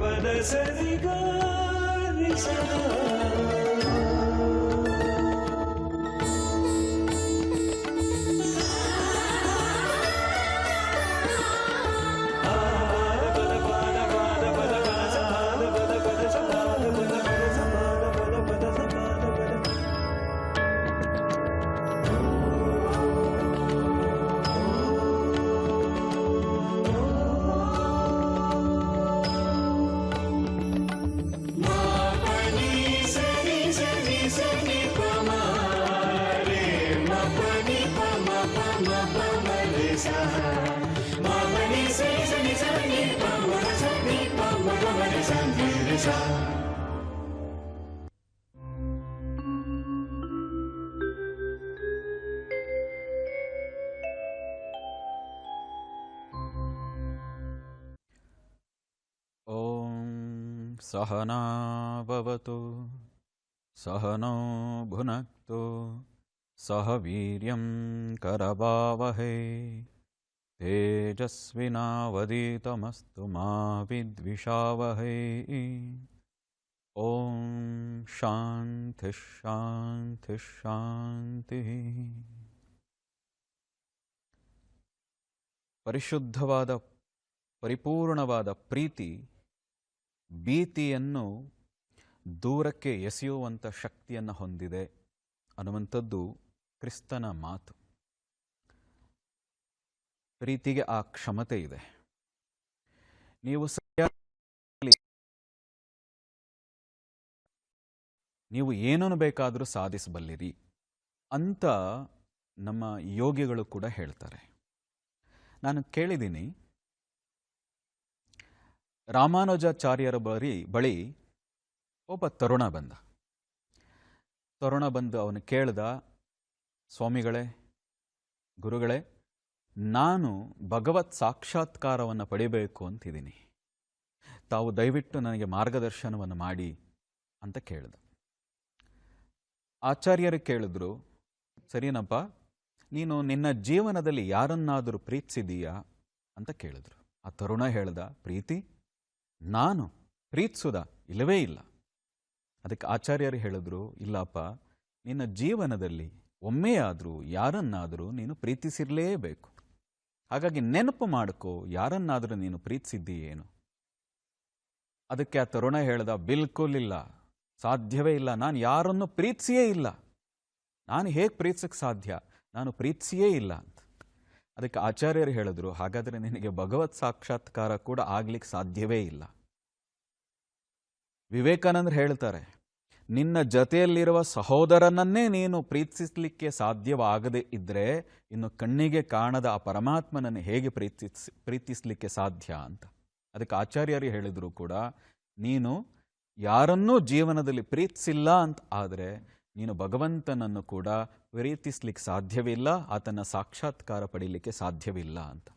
పద సరిగా सहना भवतु सहनौ भुनक्तु सह वीर्यं करवावहै तेजस्विनावदीतमस्तु मा विद्विषावहै ॐ शान्तिः शान्तिः शान्तिः ಪರಿಶುದ್ಧವಾದ ಪರಿಪೂರ್ಣವಾದ ಪ್ರೀತಿ ಭೀತಿಯನ್ನು ದೂರಕ್ಕೆ ಎಸೆಯುವಂಥ ಶಕ್ತಿಯನ್ನು ಹೊಂದಿದೆ ಅನ್ನುವಂಥದ್ದು ಕ್ರಿಸ್ತನ ಮಾತು ಪ್ರೀತಿಗೆ ಆ ಕ್ಷಮತೆ ಇದೆ. ನೀವು ನೀವು ಏನನ್ನು ಬೇಕಾದರೂ ಸಾಧಿಸಬಲ್ಲಿರಿ ಅಂತ ನಮ್ಮ ಯೋಗಿಗಳು ಕೂಡ ಹೇಳ್ತಾರೆ. ನಾನು ಕೇಳಿದ್ದೀನಿ, ರಾಮಾನುಜಾಚಾರ್ಯರ ಬಳಿ ಬಳಿ ಒಬ್ಬ ತರುಣ ಬಂದ. ತರುಣ ಬಂದು ಅವನು ಕೇಳ್ದ, ಸ್ವಾಮಿಗಳೇ, ಗುರುಗಳೇ ನಾನು ಭಗವತ್ ಸಾಕ್ಷಾತ್ಕಾರವನ್ನು ಪಡಿಬೇಕು ಅಂತಿದ್ದೀನಿ. ತಾವು ದಯವಿಟ್ಟು ನನಗೆ ಮಾರ್ಗದರ್ಶನವನ್ನು ಮಾಡಿ ಅಂತ ಕೇಳಿದೆ. ಆಚಾರ್ಯರು ಕೇಳಿದ್ರು, ಸರಿನಪ್ಪ, ನೀನು ನಿನ್ನ ಜೀವನದಲ್ಲಿ ಯಾರನ್ನಾದರೂ ಪ್ರೀತಿಸಿದೀಯಾ ಅಂತ ಕೇಳಿದ್ರು. ಆ ತರುಣ ಹೇಳ್ದ, ಪ್ರೀತಿ? ನಾನು ಪ್ರೀತಿಸುದ ಇಲ್ಲವೇ ಇಲ್ಲ. ಅದಕ್ಕೆ ಆಚಾರ್ಯರು ಹೇಳಿದ್ರು, ಇಲ್ಲಪ್ಪ, ನಿನ್ನ ಜೀವನದಲ್ಲಿ ಒಮ್ಮೆಯಾದರೂ ಯಾರನ್ನಾದರೂ ನೀನು ಪ್ರೀತಿಸಿರಲೇಬೇಕು. ಹಾಗಾಗಿ ನೆನಪು ಮಾಡ್ಕೋ, ಯಾರನ್ನಾದರೂ ನೀನು ಪ್ರೀತಿಸಿದ್ದೀಯೇನು ಅದಕ್ಕೆ ಆ ತರುಣ ಹೇಳ್ದ, ಬಿಲ್ಕುಲ್ ಇಲ್ಲ, ಸಾಧ್ಯವೇ ಇಲ್ಲ, ನಾನು ಯಾರನ್ನು ಪ್ರೀತಿಸಿಯೇ ಇಲ್ಲ. ನಾನು ಹೇಗೆ ಪ್ರೀತಿಸಕ್ಕೆ ಸಾಧ್ಯ? ನಾನು ಪ್ರೀತಿಸಿಯೇ ಇಲ್ಲ ಅಂತ. ಅದಕ್ಕೆ ಆಚಾರ್ಯರು ಹೇಳಿದ್ರು, ಹಾಗಾದರೆ ನಿನಗೆ ಭಗವತ್ ಸಾಕ್ಷಾತ್ಕಾರ ಕೂಡ ಆಗ್ಲಿಕ್ಕೆ ಸಾಧ್ಯವೇ ಇಲ್ಲ. ವಿವೇಕಾನಂದರು ಹೇಳ್ತಾರೆ ನಿನ್ನ ಜತೆಯಲ್ಲಿರುವ ಸಹೋದರನನ್ನೇ ನೀನು ಪ್ರೀತಿಸಲಿಕ್ಕೆ ಸಾಧ್ಯವಾಗದೇ ಇದ್ದರೆ ಇನ್ನು ಕಣ್ಣಿಗೆ ಕಾಣದ ಆ ಪರಮಾತ್ಮನನ್ನು ಹೇಗೆ ಪ್ರೀತಿಸ್, ಪ್ರೀತಿಸಲಿಕ್ಕೆ ಸಾಧ್ಯ ಅಂತ. ಅದಕ್ಕೆ ಆಚಾರ್ಯರು ಹೇಳಿದರು ಕೂಡ, ನೀನು ಯಾರನ್ನೂ ಜೀವನದಲ್ಲಿ ಪ್ರೀತಿಸಿಲ್ಲ ಅಂತ ಆದರೆ ನೀನು ಭಗವಂತನನ್ನು ಕೂಡ ಪ್ರೀತಿಸ್ಲಿಕ್ಕೆ ಸಾಧ್ಯವಿಲ್ಲ, ಆತನ ಸಾಕ್ಷಾತ್ಕಾರ ಪಡೀಲಿಕ್ಕೆ ಸಾಧ್ಯವಿಲ್ಲ ಅಂತ.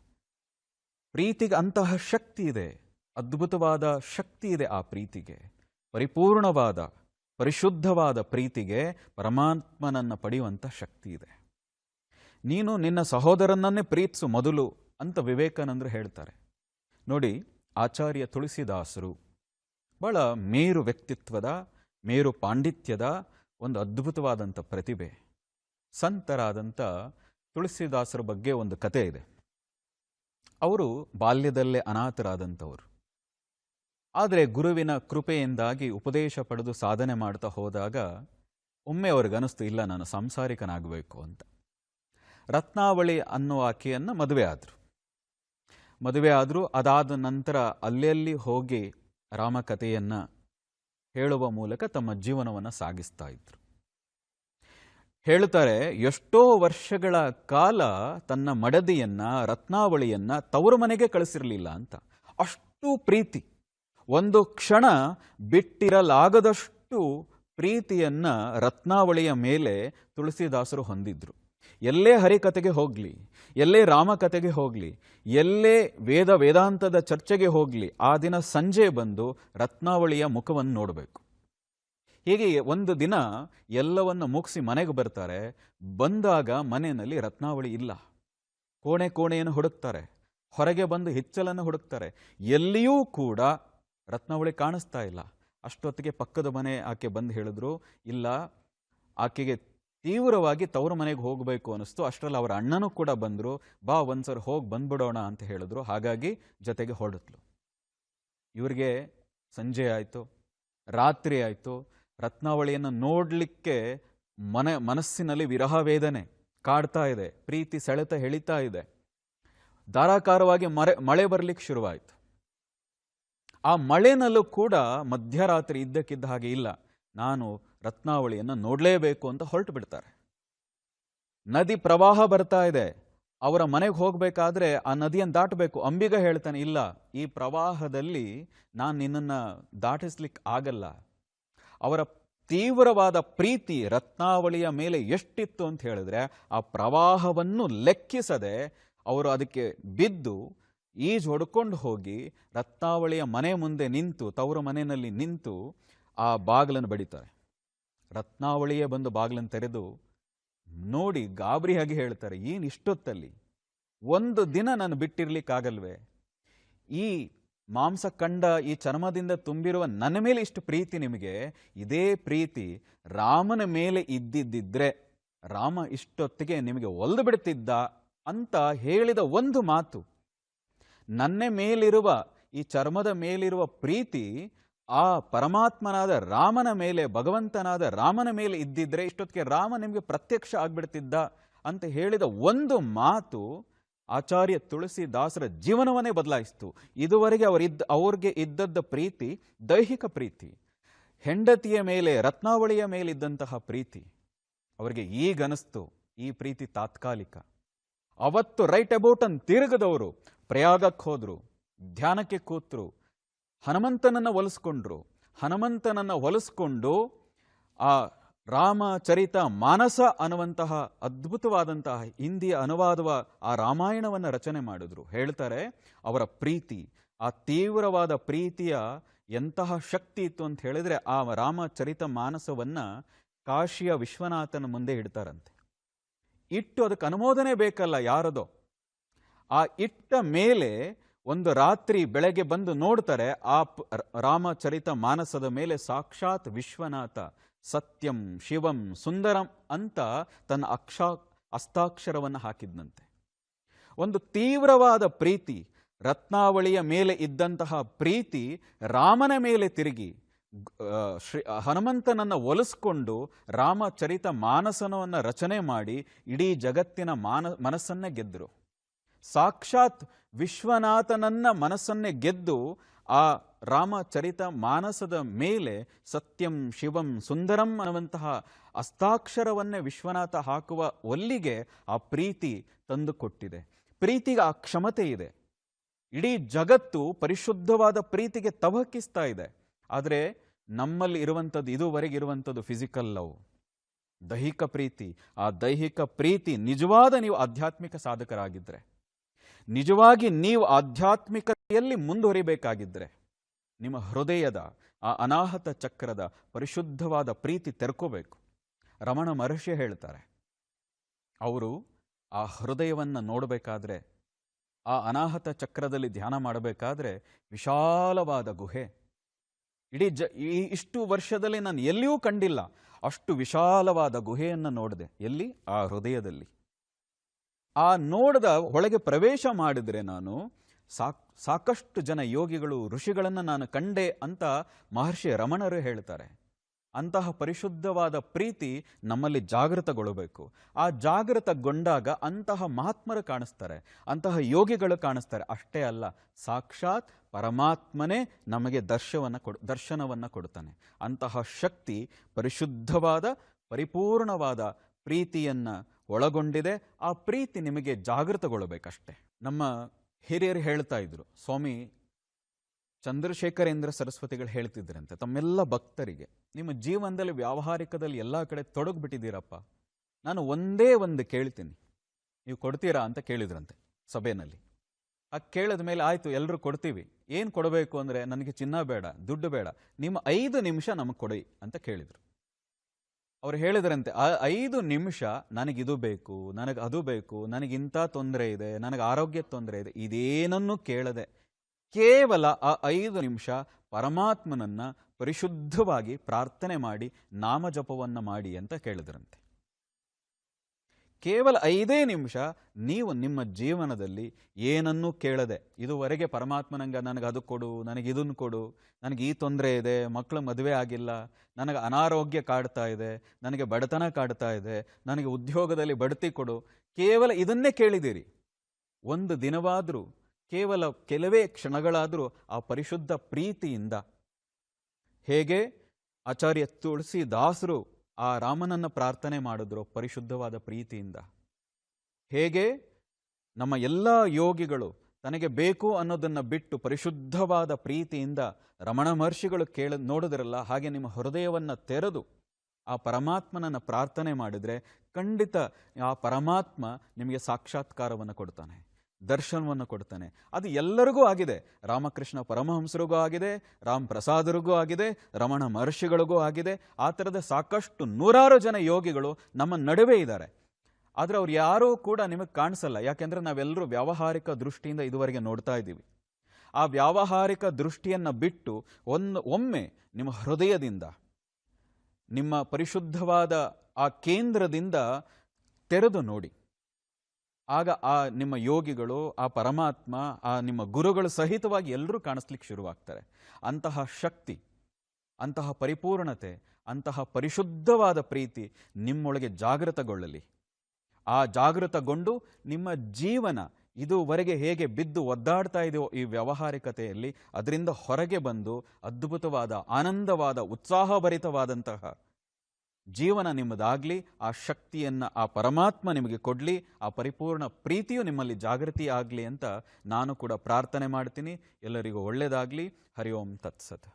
ಪ್ರೀತಿಗೆ ಅಂತಹ ಶಕ್ತಿ ಇದೆ, ಅದ್ಭುತವಾದ ಶಕ್ತಿ ಇದೆ ಆ ಪ್ರೀತಿಗೆ. ಪರಿಪೂರ್ಣವಾದ ಪರಿಶುದ್ಧವಾದ ಪ್ರೀತಿಗೆ ಪರಮಾತ್ಮನನ್ನು ಪಡೆಯುವಂಥ ಶಕ್ತಿ ಇದೆ. ನೀನು ನಿನ್ನ ಸಹೋದರನನ್ನೇ ಪ್ರೀತಿಸು ಮೊದಲು ಅಂತ ವಿವೇಕಾನಂದರು ಹೇಳ್ತಾರೆ. ನೋಡಿ, ಆಚಾರ್ಯ ತುಳಸಿದಾಸರು ಬಹಳ ಮೇರು ವ್ಯಕ್ತಿತ್ವದ, ಮೇರು ಪಾಂಡಿತ್ಯದ ಒಂದು ಅದ್ಭುತವಾದಂಥ ಪ್ರತಿಭೆ. ಸಂತರಾದಂಥ ತುಳಸಿದಾಸರ ಬಗ್ಗೆ ಒಂದು ಕತೆ ಇದೆ. ಅವರು ಬಾಲ್ಯದಲ್ಲೇ ಅನಾಥರಾದಂಥವರು ಆದರೆ ಗುರುವಿನ ಕೃಪೆಯಿಂದಾಗಿ ಉಪದೇಶ ಪಡೆದು ಸಾಧನೆ ಮಾಡ್ತಾ ಹೋದಾಗ ಒಮ್ಮೆ ಅವ್ರಿಗನಿಸ್ತು ಇಲ್ಲ, ನಾನು ಸಂಸಾರಿಕನಾಗಬೇಕು ಅಂತ. ರತ್ನಾವಳಿ ಅನ್ನೋ ಆಕೆಯನ್ನು ಮದುವೆ ಆದರು. ಮದುವೆ ಆದರೂ ಅದಾದ ನಂತರ ಅಲ್ಲೆಲ್ಲಿ ಹೋಗಿ ರಾಮಕಥೆಯನ್ನು ಹೇಳುವ ಮೂಲಕ ತಮ್ಮ ಜೀವನವನ್ನು ಸಾಗಿಸ್ತಾ ಇದ್ರು. ಹೇಳ್ತಾರೆ, ಎಷ್ಟೋ ವರ್ಷಗಳ ಕಾಲ ತನ್ನ ಮಡದಿಯನ್ನು, ರತ್ನಾವಳಿಯನ್ನು ತವರು ಮನೆಗೆ ಕಳಿಸಿರಲಿಲ್ಲ ಅಂತ. ಅಷ್ಟು ಪ್ರೀತಿ. ಒಂದು ಕ್ಷಣ ಬಿಟ್ಟಿರಲಾಗದಷ್ಟು ಪ್ರೀತಿಯನ್ನ ರತ್ನಾವಳಿಯ ಮೇಲೆ ತುಳಸಿದಾಸರು ಹೊಂದಿದ್ರು. ಎಲ್ಲೇ ಹರಿಕತೆಗೆ ಹೋಗಲಿ, ಎಲ್ಲೇ ರಾಮಕತೆಗೆ ಹೋಗಲಿ, ಎಲ್ಲೇ ವೇದ ವೇದಾಂತದ ಚರ್ಚೆಗೆ ಹೋಗಲಿ, ಆ ದಿನ ಸಂಜೆ ಬಂದು ರತ್ನಾವಳಿಯ ಮುಖವನ್ನು ನೋಡಬೇಕು. ಹೀಗೆ ಒಂದು ದಿನ ಎಲ್ಲವನ್ನು ಮುಗಿಸಿ ಮನೆಗೆ ಬರ್ತಾರೆ. ಬಂದಾಗ ಮನೆಯಲ್ಲಿ ರತ್ನಾವಳಿ ಇಲ್ಲ. ಕೋಣೆ ಕೋಣೆಯನ್ನು ಹುಡುಕ್ತಾರೆ. ಹೊರಗೆ ಬಂದು ಹಿಚ್ಚಲನ್ನು ಹುಡುಕ್ತಾರೆ. ಎಲ್ಲಿಯೂ ಕೂಡ ರತ್ನಾವಳಿ ಕಾಣಿಸ್ತಾ ಇಲ್ಲ. ಅಷ್ಟೊತ್ತಿಗೆ ಪಕ್ಕದ ಮನೆ ಆಕೆ ಬಂದು ಹೇಳಿದ್ರು, ಇಲ್ಲ, ಆಕೆಗೆ ತೀವ್ರವಾಗಿ ತವರು ಮನೆಗೆ ಹೋಗಬೇಕು ಅನಿಸ್ತು ಅಷ್ಟರಲ್ಲಿ ಅವರ ಅಣ್ಣನೂ ಕೂಡ ಬಂದರು. ಬಾ, ಒಂದ್ಸರಿ ಹೋಗಿ ಬಂದ್ಬಿಡೋಣ ಅಂತ ಹೇಳಿದ್ರು. ಹಾಗಾಗಿ ಜೊತೆಗೆ ಹೊರಡಿದ್ಲು ಇವರಿಗೆ ಸಂಜೆ ಆಯಿತು, ರಾತ್ರಿ ಆಯಿತು. ರತ್ನಾವಳಿಯನ್ನು ನೋಡಲಿಕ್ಕೆ ಮನೆ, ಮನಸ್ಸಿನಲ್ಲಿ ವಿರಹ ವೇದನೆ ಕಾಡ್ತಾ ಇದೆ. ಪ್ರೀತಿ ಸೆಳೆತ ಹೇಳಿತಾ ಇದೆ. ಧಾರಾಕಾರವಾಗಿ ಮರೆ, ಮಳೆ ಬರಲಿಕ್ಕೆ ಶುರುವಾಯಿತು. ಆ ಮಳೆನಲ್ಲೂ ಕೂಡ ಮಧ್ಯರಾತ್ರಿ ಇದ್ದಕ್ಕಿದ್ದ ಹಾಗೆ ಇಲ್ಲ. ನಾನು ರತ್ನಾವಳಿಯನ್ನು ನೋಡಲೇಬೇಕು ಅಂತ ಹೊರಟು ಬಿಡ್ತಾರೆ. ನದಿ ಪ್ರವಾಹ ಬರ್ತಾ ಇದೆ. ಅವರ ಮನೆಗೆ ಹೋಗಬೇಕಾದ್ರೆ ಆ ನದಿಯನ್ನು ದಾಟಬೇಕು. ಅಂಬಿಗ ಹೇಳ್ತಾನೆ, ಇಲ್ಲ, ಈ ಪ್ರವಾಹದಲ್ಲಿ ನಾನು ನಿನ್ನನ್ನು ದಾಟಿಸ್ಲಿಕ್ಕೆ ಆಗಲ್ಲ. ಅವರ ತೀವ್ರವಾದ ಪ್ರೀತಿ ರತ್ನಾವಳಿಯ ಮೇಲೆ ಎಷ್ಟಿತ್ತು ಅಂತ ಹೇಳಿದ್ರೆ, ಆ ಪ್ರವಾಹವನ್ನು ಲೆಕ್ಕಿಸದೆ ಅವರು ಅದಕ್ಕೆ ಬಿದ್ದು ಈಜು ಹೊಡ್ಕೊಂಡು ಹೋಗಿ ರತ್ನಾವಳಿಯ ಮನೆ ಮುಂದೆ ನಿಂತು, ತವರ ಮನೆಯಲ್ಲಿ ನಿಂತು ಆ ಬಾಗಿಲನ್ನು ಬಡಿತಾರೆ. ರತ್ನಾವಳಿಯೇ ಬಂದು ಬಾಗಿಲನ್ನು ತೆರೆದು ನೋಡಿ ಗಾಬರಿಯಾಗಿ ಹೇಳ್ತಾರೆ, ಏನು ಇಷ್ಟೊತ್ತಲ್ಲಿ? ಒಂದು ದಿನ ನಾನು ಬಿಟ್ಟಿರ್ಲಿಕ್ಕಾಗಲ್ವೇ? ಈ ಮಾಂಸ ಕಂಡ ಈ ಚರ್ಮದಿಂದ ತುಂಬಿರುವ ನನ್ನ ಮೇಲೆ ಇಷ್ಟು ಪ್ರೀತಿ ನಿಮಗೆ? ಇದೇ ಪ್ರೀತಿ ರಾಮನ ಮೇಲೆ ಇದ್ದಿದ್ದಿದ್ರೆ ರಾಮ ಇಷ್ಟೊತ್ತಿಗೆ ನಿಮಗೆ ಒಲ್ದು ಬಿಡ್ತಿದ್ದ? ಅಂತ ಹೇಳಿದ ಒಂದು ಮಾತು. ನನ್ನ ಮೇಲಿರುವ, ಈ ಚರ್ಮದ ಮೇಲಿರುವ ಪ್ರೀತಿ, ಆ ಪರಮಾತ್ಮನಾದ ರಾಮನ ಮೇಲೆ, ಭಗವಂತನಾದ ರಾಮನ ಮೇಲೆ ಇದ್ದಿದ್ರೆ ಇಷ್ಟೊತ್ತಿಗೆ ರಾಮ ನಿಮಗೆ ಪ್ರತ್ಯಕ್ಷ ಆಗ್ಬಿಡ್ತಿದ್ದ ಅಂತ ಹೇಳಿದ ಒಂದು ಮಾತು ಆಚಾರ್ಯ ತುಳಸಿದಾಸರ ಜೀವನವನ್ನೇ ಬದಲಾಯಿಸ್ತು. ಇದುವರೆಗೆ ಅವರಿದ್ದ ಅವ್ರಿಗೆ ಇದ್ದದ್ದ ಪ್ರೀತಿ, ದೈಹಿಕ ಪ್ರೀತಿ. ಹೆಂಡತಿಯ ಮೇಲೆ, ರತ್ನಾವಳಿಯ ಮೇಲಿದ್ದಂತಹ ಪ್ರೀತಿ. ಅವರಿಗೆ ಈಗನಿಸ್ತು, ಈ ಪ್ರೀತಿ ತಾತ್ಕಾಲಿಕ. ಅವತ್ತು ರೈಟ್ ಅಬೌಟ್ ಅನ್ ತಿರುಗದವರು ಪ್ರಯಾಗಕ್ಕೆ ಹೋದ್ರು, ಧ್ಯಾನಕ್ಕೆ ಕೂತ್ರು, ಹನುಮಂತನನ್ನ ಒಲಿಸ್ಕೊಂಡ್ರು. ಹನುಮಂತನನ್ನ ಒಲಿಸ್ಕೊಂಡು ಆ ರಾಮಚರಿತ ಮಾನಸ ಅನ್ನುವಂತಹ ಅದ್ಭುತವಾದಂತಹ ಹಿಂದಿಯ ಅನುವಾದವ ಆ ರಾಮಾಯಣವನ್ನು ರಚನೆ ಮಾಡಿದ್ರು. ಹೇಳ್ತಾರೆ, ಅವರ ಪ್ರೀತಿ, ಆ ತೀವ್ರವಾದ ಪ್ರೀತಿಯ ಎಂತಹ ಶಕ್ತಿ ಇತ್ತು ಅಂತ ಹೇಳಿದ್ರೆ ಆ ರಾಮಚರಿತ ಮಾನಸವನ್ನ ಕಾಶಿಯ ವಿಶ್ವನಾಥನ ಮುಂದೆ ಇಡ್ತಾರಂತೆ. ಇಟ್ಟು ಅದಕ್ಕೆ ಅನುಮೋದನೆ ಬೇಕಲ್ಲ, ಯಾರದೋ. ಆ ಇಟ್ಟ ಮೇಲೆ ಒಂದು ರಾತ್ರಿ ಬೆಳಗ್ಗೆ ಬಂದು ನೋಡ್ತಾರೆ, ಆ ರಾಮಚರಿತ ಮಾನಸದ ಮೇಲೆ ಸಾಕ್ಷಾತ್ ವಿಶ್ವನಾಥ, ಸತ್ಯಂ ಶಿವಂ ಸುಂದರಂ ಅಂತ ತನ್ನ ಅಕ್ಷಾ ಹಸ್ತಾಕ್ಷರವನ್ನು ಹಾಕಿದ್ನಂತೆ. ಒಂದು ತೀವ್ರವಾದ ಪ್ರೀತಿ, ರತ್ನಾವಳಿಯ ಮೇಲೆ ಇದ್ದಂತಹ ಪ್ರೀತಿ ರಾಮನ ಮೇಲೆ ತಿರುಗಿ ಶ್ರೀ, ಹನುಮಂತನನ್ನ ಒಲಿಸ್ಕೊಂಡು ರಾಮಚರಿತ ಮಾನಸನವನ್ನು ರಚನೆ ಮಾಡಿ ಇಡೀ ಜಗತ್ತಿನ ಮಾನ, ಮನಸ್ಸನ್ನೇ ಗೆದ್ದರು ಸಾಕ್ಷಾತ್ ವಿಶ್ವನಾಥನನ್ನ ಮನಸ್ಸನ್ನೇ ಗೆದ್ದು ಆ ರಾಮಚರಿತ ಮಾನಸದ ಮೇಲೆ ಸತ್ಯಂ ಶಿವಂ ಸುಂದರಂ ಅನ್ನುವಂತಹ ಹಸ್ತಾಕ್ಷರವನ್ನೇ ವಿಶ್ವನಾಥ ಹಾಕುವ ಒಲ್ಲಿಗೆ ಆ ಪ್ರೀತಿ ತಂದುಕೊಟ್ಟಿದೆ. ಪ್ರೀತಿಗೆ ಆ ಕ್ಷಮತೆ ಇದೆ. ಇಡೀ ಜಗತ್ತು ಪರಿಶುದ್ಧವಾದ ಪ್ರೀತಿಗೆ ತವಕಿಸ್ತಾ ಇದೆ. ಆದರೆ ನಮ್ಮಲ್ಲಿ ಇರುವಂಥದ್ದು ಇದುವರೆಗೆ ಇರುವಂಥದ್ದು ಫಿಸಿಕಲ್ ಲವ್ ದೈಹಿಕ ಪ್ರೀತಿ. ಆ ದೈಹಿಕ ಪ್ರೀತಿ ನಿಜವಾದ ನೀವು ಆಧ್ಯಾತ್ಮಿಕ ಸಾಧಕರಾಗಿದ್ದರೆ ನಿಜವಾಗಿ ನೀವು ಆಧ್ಯಾತ್ಮಿಕತೆಯಲ್ಲಿ ಮುಂದುವರಿಬೇಕಾಗಿದ್ದರೆ ನಿಮ್ಮ ಹೃದಯದ ಆ ಅನಾಹತ ಚಕ್ರದ ಪರಿಶುದ್ಧವಾದ ಪ್ರೀತಿ ತೆರ್ಕೋಬೇಕು. ರಮಣ ಮಹರ್ಷಿ ಹೇಳ್ತಾರೆ, ಅವರು ಆ ಹೃದಯವನ್ನು ನೋಡಬೇಕಾದ್ರೆ, ಆ ಅನಾಹತ ಚಕ್ರದಲ್ಲಿ ಧ್ಯಾನ ಮಾಡಬೇಕಾದ್ರೆ ವಿಶಾಲವಾದ ಗುಹೆ. ಇಡೀ ಜ ಇಷ್ಟು ವರ್ಷದಲ್ಲಿ ನಾನು ಎಲ್ಲಿಯೂ ಕಂಡಿಲ್ಲ, ಅಷ್ಟು ವಿಶಾಲವಾದ ಗುಹೆಯನ್ನು ನೋಡಿದೆ. ಎಲ್ಲಿ? ಆ ಹೃದಯದಲ್ಲಿ. ಆ ನೋಡದ ಒಳಗೆ ಪ್ರವೇಶ ಮಾಡಿದರೆ ನಾನು ಸಾಕ್, ಸಾಕಷ್ಟು ಜನ ಯೋಗಿಗಳು, ಋಷಿಗಳನ್ನು ನಾನು ಕಂಡೆ ಅಂತ ಮಹರ್ಷಿ ರಮಣರು ಹೇಳ್ತಾರೆ. ಅಂತಹ ಪರಿಶುದ್ಧವಾದ ಪ್ರೀತಿ ನಮ್ಮಲ್ಲಿ ಜಾಗೃತಗೊಳ್ಳಬೇಕು. ಆ ಜಾಗೃತಗೊಂಡಾಗ ಅಂತಹ ಮಹಾತ್ಮರು ಕಾಣಿಸ್ತಾರೆ, ಅಂತಹ ಯೋಗಿಗಳು ಕಾಣಿಸ್ತಾರೆ. ಅಷ್ಟೇ ಅಲ್ಲ, ಸಾಕ್ಷಾತ್ ಪರಮಾತ್ಮನೇ ನಮಗೆ ದರ್ಶವನ್ನು ಕೊಡ್, ದರ್ಶನವನ್ನು ಕೊಡ್ತಾನೆ. ಅಂತಹ ಶಕ್ತಿ, ಪರಿಶುದ್ಧವಾದ, ಪರಿಪೂರ್ಣವಾದ ಪ್ರೀತಿಯನ್ನ ಒಳಗೊಂಡಿದೆ. ಆ ಪ್ರೀತಿ ನಿಮಗೆ ಜಾಗೃತಗೊಳ್ಳಬೇಕಷ್ಟೆ. ನಮ್ಮ ಹಿರಿಯರು ಹೇಳ್ತಾ ಇದ್ರು, ಸ್ವಾಮಿ, ಚಂದ್ರಶೇಖರೇಂದ್ರ ಸರಸ್ವತಿಗಳು ಹೇಳ್ತಿದ್ರಂತೆ, ತಮ್ಮೆಲ್ಲ ಭಕ್ತರಿಗೆ. ನಿಮ್ಮ ಜೀವನದಲ್ಲಿ, ವ್ಯಾವಹಾರಿಕದಲ್ಲಿ ಎಲ್ಲ ಕಡೆ ತೊಡಗ್ಬಿಟ್ಟಿದ್ದೀರಪ್ಪ. ನಾನು ಒಂದೇ ಒಂದು ಕೇಳ್ತೀನಿ. ನೀವು ಕೊಡ್ತೀರಾ ಅಂತ ಕೇಳಿದ್ರಂತೆ ಸಭೆಯಲ್ಲಿ. ಆ ಕೇಳಿದ ಮೇಲೆ ಆಯಿತು ಎಲ್ಲರೂ ಕೊಡ್ತೀವಿ. ಏನು ಕೊಡಬೇಕು ಅಂದರೆ, ನನಗೆ ಚಿನ್ನ ಬೇಡ, ದುಡ್ಡು ಬೇಡ. ನಿಮ್ಮ ಐದು ನಿಮಿಷ ನಮಗೆ ಕೊಡಿ ಅಂತ ಕೇಳಿದರು. ಅವ್ರು ಹೇಳಿದ್ರಂತೆ ಐದು ನಿಮಿಷ ನನಗಿದು ಬೇಕು, ನನಗೆ ಅದು ಬೇಕು ನನಗಿಂಥ ತೊಂದರೆ ಇದೆ, ನನಗೆ ಆರೋಗ್ಯ ತೊಂದರೆ ಇದೆ, ಇದೇನನ್ನು ಕೇಳದೆ ಕೇವಲ ಆ ಐದು ನಿಮಿಷ ಪರಮಾತ್ಮನನ್ನ ಪರಿಶುದ್ಧವಾಗಿ ಪ್ರಾರ್ಥನೆ ಮಾಡಿ ನಾಮಜಪವನ್ನು ಮಾಡಿ ಅಂತ ಕೇಳಿದ್ರಂತೆ. ಕೇವಲ ಐದೇ ನಿಮಿಷ ನೀವು ನಿಮ್ಮ ಜೀವನದಲ್ಲಿ ಏನನ್ನೂ ಕೇಳದೆ, ಇದುವರೆಗೆ ಪರಮಾತ್ಮ ನನಗೆ ಅದು ಕೊಡು, ನನಗೆ ಇದನ್ನು ಕೊಡು, ನನಗೆ ಈ ತೊಂದರೆ ಇದೆ, ಮಕ್ಕಳು ಮದುವೆ ಆಗಿಲ್ಲ, ನನಗೆ ಅನಾರೋಗ್ಯ ಕಾಡ್ತಾ ಇದೆ, ನನಗೆ ಬಡತನ ಕಾಡ್ತಾ ಇದೆ, ನನಗೆ ಉದ್ಯೋಗದಲ್ಲಿ ಬಡ್ತಿ ಕೊಡು, ಕೇವಲ ಇದನ್ನೇ ಕೇಳಿದಿರಿ ಒಂದು ದಿನವಾದರೂ, ಕೇವಲ ಕೆಲವೇ ಕ್ಷಣಗಳಾದರೂ ಆ ಪರಿಶುದ್ಧ ಪ್ರೀತಿಯಿಂದ, ಹೇಗೆ? ಆಚಾರ್ಯ ತುಳಸಿ ದಾಸರು ಆ ರಾಮನನ್ನು ಪ್ರಾರ್ಥನೆ ಮಾಡಿದ್ರು ಪರಿಶುದ್ಧವಾದ ಪ್ರೀತಿಯಿಂದ. ಹೇಗೆ? ನಮ್ಮ ಎಲ್ಲ ಯೋಗಿಗಳು ತನಗೆ ಬೇಕು ಅನ್ನೋದನ್ನು ಬಿಟ್ಟು ಪರಿಶುದ್ಧವಾದ ಪ್ರೀತಿಯಿಂದ ರಮಣ ಮಹರ್ಷಿಗಳು ಕೇಳ, ನೋಡಿದ್ರಲ್ಲ, ಹಾಗೆ ನಿಮ್ಮ ಹೃದಯವನ್ನು ತೆರೆದು ಆ ಪರಮಾತ್ಮನನ್ನು ಪ್ರಾರ್ಥನೆ ಮಾಡಿದರೆ ಖಂಡಿತ ಆ ಪರಮಾತ್ಮ ನಿಮಗೆ ಸಾಕ್ಷಾತ್ಕಾರವನ್ನು ಕೊಡ್ತಾನೆ. ದರ್ಶನವನ್ನು ಕೊಡ್ತಾನೆ. ಅದು ಎಲ್ಲರಿಗೂ ಆಗಿದೆ. ರಾಮಕೃಷ್ಣ ಪರಮಹಂಸರಿಗೂ ಆಗಿದೆ, ರಾಮ್ ಪ್ರಸಾದರಿಗೂ ಆಗಿದೆ, ರಮಣ ಮಹರ್ಷಿಗಳಿಗೂ ಆಗಿದೆ. ಆ ಥರದ ಸಾಕಷ್ಟು ನೂರಾರು ಜನ ಯೋಗಿಗಳು ನಮ್ಮ ನಡುವೆ ಇದ್ದಾರೆ. ಆದರೆ ಅವ್ರು ಯಾರೂ ಕೂಡ ನಿಮಗೆ ಕಾಣಿಸಲ್ಲ. ಯಾಕೆಂದ್ರೆ ನಾವೆಲ್ಲರೂ ವ್ಯಾವಹಾರಿಕ ದೃಷ್ಟಿಯಿಂದ ಇದುವರೆಗೆ ನೋಡ್ತಾ ಇದ್ದೀವಿ. ಆ ವ್ಯಾವಹಾರಿಕ ದೃಷ್ಟಿಯನ್ನು ಬಿಟ್ಟು ಒಂದು, ಒಮ್ಮೆ ನಿಮ್ಮ ಹೃದಯದಿಂದ, ನಿಮ್ಮ ಪರಿಶುದ್ಧವಾದ ಆ ಕೇಂದ್ರದಿಂದ ತೆರೆದು ನೋಡಿ. ಆಗ ಆ ನಿಮ್ಮ ಯೋಗಿಗಳು, ಆ ಪರಮಾತ್ಮ, ಆ ನಿಮ್ಮ ಗುರುಗಳು ಸಹಿತವಾಗಿ ಎಲ್ಲರೂ ಕಾಣಿಸ್ಲಿಕ್ಕೆ ಶುರುವಾಗ್ತಾರೆ. ಅಂತಹ ಶಕ್ತಿ, ಅಂತಹ ಪರಿಪೂರ್ಣತೆ, ಅಂತಹ ಪರಿಶುದ್ಧವಾದ ಪ್ರೀತಿ ನಿಮ್ಮೊಳಗೆ ಜಾಗೃತಗೊಳ್ಳಲಿ. ಆ ಜಾಗೃತಗೊಂಡು ನಿಮ್ಮ ಜೀವನ ಇದುವರೆಗೆ ಹೇಗೆ ಬಿದ್ದು ಒದ್ದಾಡ್ತಾ ಇದೆಯೋ ಈ ವ್ಯಾವಹಾರಿಕತೆಯಲ್ಲಿ, ಅದರಿಂದ ಹೊರಗೆ ಬಂದು ಅದ್ಭುತವಾದ, ಆನಂದವಾದ, ಉತ್ಸಾಹಭರಿತವಾದಂತಹ ಜೀವನ ನಿಮ್ಮದಾಗಲಿ, ಆ ಶಕ್ತಿಯನ್ನು, ಆ ಪರಮಾತ್ಮ ನಿಮಗೆ ಕೊಡಲಿ, ಆ ಪರಿಪೂರ್ಣ ಪ್ರೀತಿಯು ನಿಮ್ಮಲ್ಲಿ ಜಾಗೃತಿ ಆಗಲಿ ಅಂತ ನಾನು ಕೂಡ ಪ್ರಾರ್ಥನೆ ಮಾಡ್ತೀನಿ. ಎಲ್ಲರಿಗೂ ಒಳ್ಳೆಯದಾಗಲಿ ಹರಿ ಓಂ ತತ್ಸತ್.